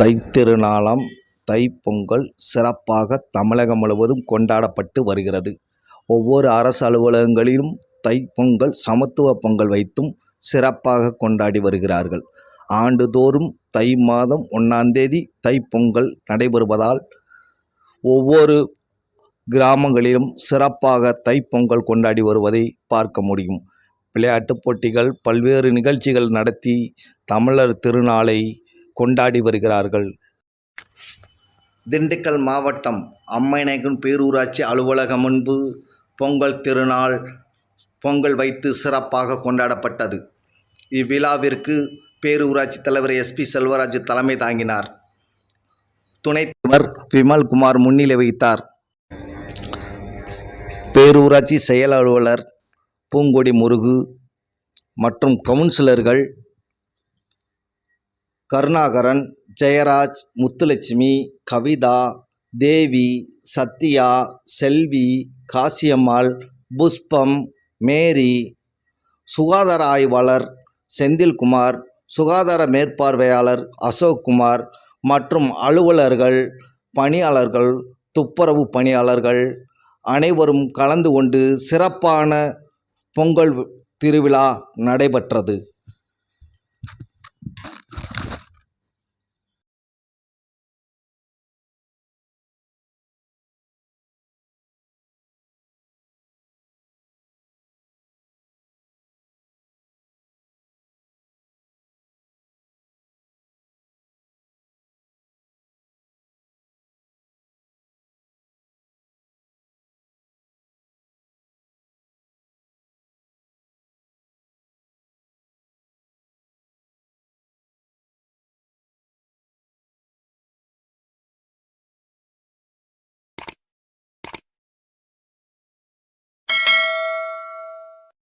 தைத்திருநாளாம் தைப்பொங்கல் சிறப்பாக தமிழகம் முழுவதும் கொண்டாடப்பட்டு வருகிறது. ஒவ்வொரு அரசு அலுவலகங்களிலும் தைப்பொங்கல் சமத்துவ பொங்கல் வைத்தும் சிறப்பாக கொண்டாடி வருகிறார்கள். ஆண்டுதோறும் தை மாதம் ஒன்றாந்தேதி தைப்பொங்கல் நடைபெறுவதால் ஒவ்வொரு கிராமங்களிலும் சிறப்பாக தைப்பொங்கல் கொண்டாடி வருவதை பார்க்க முடியும். விளையாட்டுப் போட்டிகள் பல்வேறு நிகழ்ச்சிகள் நடத்தி தமிழர் திருநாளை கொண்டாடி வருகிறார்கள். திண்டுக்கல் மாவட்டம் அம்மைநாயக்கன் பேரூராட்சி அலுவலகம் முன்பு பொங்கல் திருநாள் பொங்கல் வைத்து சிறப்பாக கொண்டாடப்பட்டது. இவ்விழாவிற்கு பேரூராட்சி தலைவர் எஸ்பி செல்வராஜ் தலைமை தாங்கினார். துணைத் தலைவர் விமல்குமார் முன்னிலை வைத்தார் பேரூராட்சி செயல் அலுவலர் பூங்கொடி முருகு மற்றும் கவுன்சிலர்கள் கருணாகரன் ஜெயராஜ் முத்துலட்சுமி கவிதா தேவி சத்யா செல்வி காசியம்மாள் புஷ்பம் மேரி சுகாதார ஆய்வாளர் செந்தில்குமார் சுகாதார மேற்பார்வையாளர் அசோக்குமார் மற்றும் அலுவலர்கள் பணியாளர்கள் துப்புரவு பணியாளர்கள் அனைவரும் கலந்து கொண்டு சிறப்பான பொங்கல் திருவிழா நடைபெற்றது.